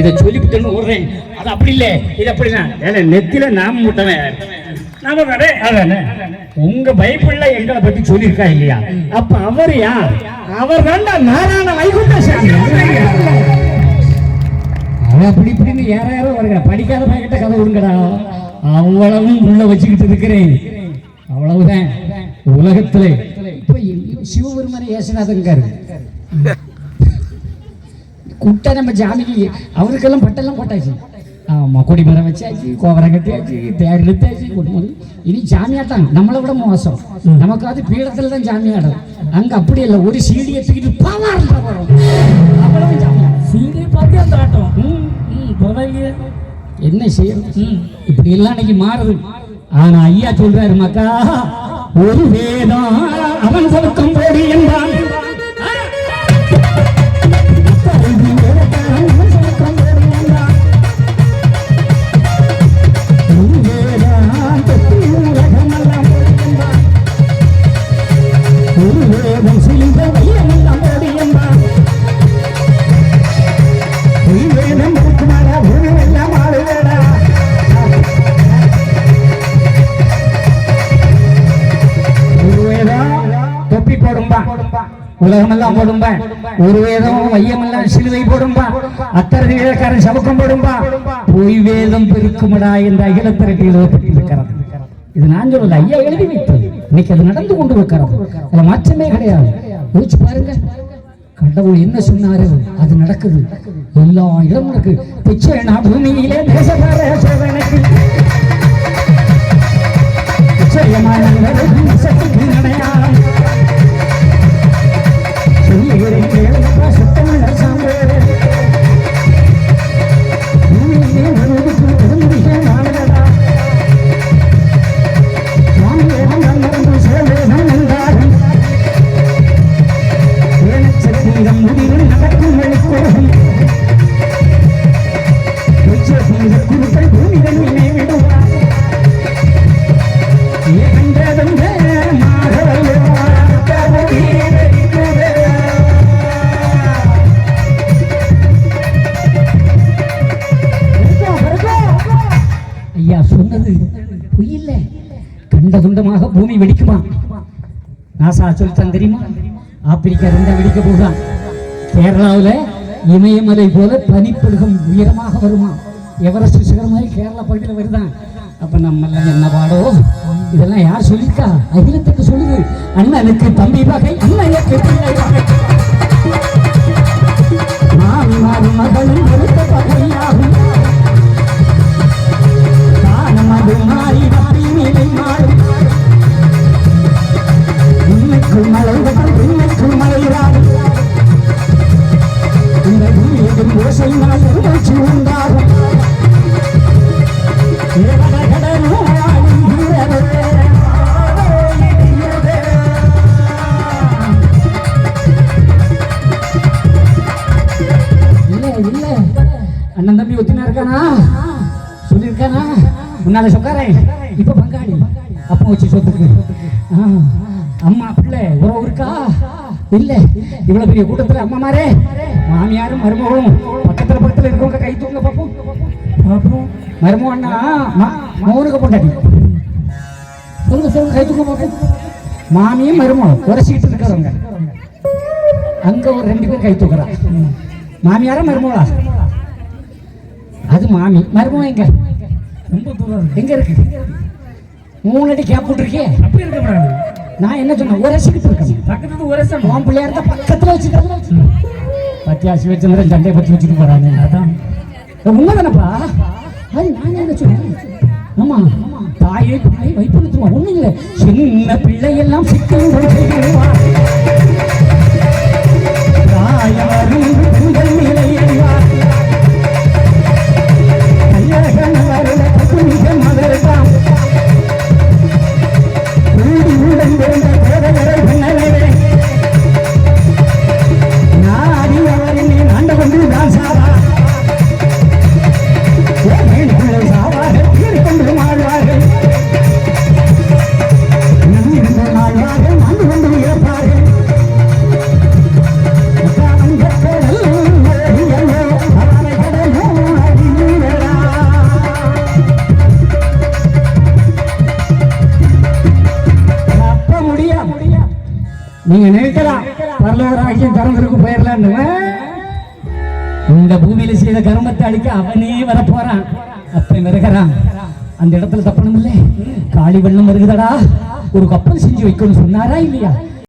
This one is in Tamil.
இதை சொல்லிவிட்டுன்னு விடுறேன் அது அப்படி இல்லை. இது அப்படின்னா ஏன்னா நெத்தில நாம முட்டவன் நாம தானே அதானே? உங்க பைபிள்ல எங்களை பத்தி சொல்லியிருக்கா இல்லையா? அப்ப அவர் யார்? அவர் தான்டா நாராயண வைகுண்ட சாமி. அவன் அப்படி இப்படின்னு யார யாரோ வருங்க படிக்காத பையன்கிட்ட கதை விடுங்கடா. அவ்வளவும் உள்ள வச்சுக்கிட்டு இருக்கிறேன். அவ்வளவுதான். உலகத்திலே. இப்ப சிவபெருமனை ஏசுநாதங்காரு குட்டை நம்ம ஜாமிக்கு அவருக்கெல்லாம் பட்டெல்லாம் போட்டாச்சு. ஆமா கொடி மரம் வச்சாச்சு கோபரம் கட்டியாச்சு தேர் இழுத்தாச்சு கொண்டு இனி ஜாமியாட்டம் நம்மளை விட மோசம். நமக்காவது பீடத்துல தான் ஜாமியாடம் அங்க அப்படி இல்லை. ஒரு சீடியை தூக்கிட்டு பாவாரில் வரும் அவ்வளவு ஜாமியாடம் சீடி பார்த்து அந்த ஆட்டம். ம், ம் பரவாயில்லையே. என்ன செய்யறது ம். இப்படி எல்லாம் இன்னைக்கு மாறுது. ஆனா ஐயா சொல்றாரு மக்கா ஒரு வேதம் அவன் சொல்லும் போடி உலகமெல்லாம் போடும்பா. ஒரு வேதம் வையமெல்லாம் சிலுவை போடும்பா. அத்தரகாரன் வேதக்காரன் போடும்பா. பொய் வேதம் பெருக்குமடா என்ற அகிலத்திரட்டு எழுதப்பட்டிருக்கிறது. இது நான் சொல்லல ஐயா எழுதி வைத்தது. இன்னைக்கு அது நடந்து கொண்டு இருக்கிறது. அதுல மாற்றமே கிடையாது. யோசிச்சு பாருங்க. கடவுள் என்ன சொன்னாரு அது நடக்குது. எல்லா இடம் நடக்கு நான் பூமியிலே கண்ட துண்டமாக பூமி வெடிக்குமா? நாசா சொல்லித்தான் தெரியுமா? ஆப்பிரிக்கா ரெண்டா வெடிக்க போகுதான் கேரளாவில் இமயமலை போல பனிப்படுகம் உயரமாக வருமா? எவரெஸ்ட் சிகரம் மாதிரி கேரளா பகுதியில் வருதான் அப்போ நம்ம என்ன பாடோ? இதெல்லாம் யார் சொல்லிருக்கா? அகிலத்துக்கு சொல்லுது. அண்ணனுக்கு தம்பி வகை அண்ணனுக்கு பிள்ளை வகை. மாமி அண்ணன் தம்பி ஒத்தினா இருக்கானா சொல்லியிருக்கானா? முன்னால சொக்காரேன் இப்போ பங்காளி. அப்பா வச்சு சொத்துக்கு. அம்மா பிள்ளை உறவு இருக்கா? இல்ல. இவ்வளவு பெரிய கூட்டத்துல அம்மா மாரே மாமியாரும் மருமகளும் பக்கத்துல பக்கத்துல இருக்கவங்க கை தூங்க பாப்போம். பாப்போம். மருமக அண்ணா மா- பொண்டாட்டி. சொல்லுங்க சொல்லுங்க கை தூங்க பாப்போம். மாமியும் மருமகளும் உரைச்சிக்கிட்டு இருக்கிறவங்க. அங்க ஒரு ரெண்டு பேர் கை தூக்குறா மாமியாரா மருமகளா? அது மாமி. மருமகம் எங்க? ரொம்ப தூரம் எங்க இருக்கு? மூணு அடி கேப் விட்டுருக்கே அப்படி இருக்க நான் என்ன சொன்னேன்? உரசிக்கிட்டு இருக்கேன் பக்கத்துல ஒரு வருஷம் உன் பிள்ளையா இருந்தா பக்கத்துல வச்சுட்டு பத்தியா சிவச்சந்திரன் சண்டையை பத்தி வச்சுட்டு போறாங்க அதான். உண்மைதானப்பா? அது நான் என்ன சொன்னேன்? ஆமா. தாயை தாயை வைப்படுத்துவான் ஒண்ணு இல்ல. சின்ன பிள்ளை எல்லாம் சிக்கல் நீங்க நினைக்கலாம் பரலோக ராக்கியம் திறந்திருக்கு போயிடலான்னு இந்த பூமியில செய்த கர்மத்தை அழிக்க அவனே வரப்போறான். அப்ப மிதக்கிறான் அந்த இடத்துல தப்பணும் இல்ல காளி வெள்ளம் வருகுதடா ஒரு கப்பல் செஞ்சு வைக்கணும்னு சொன்னாரா இல்லையா?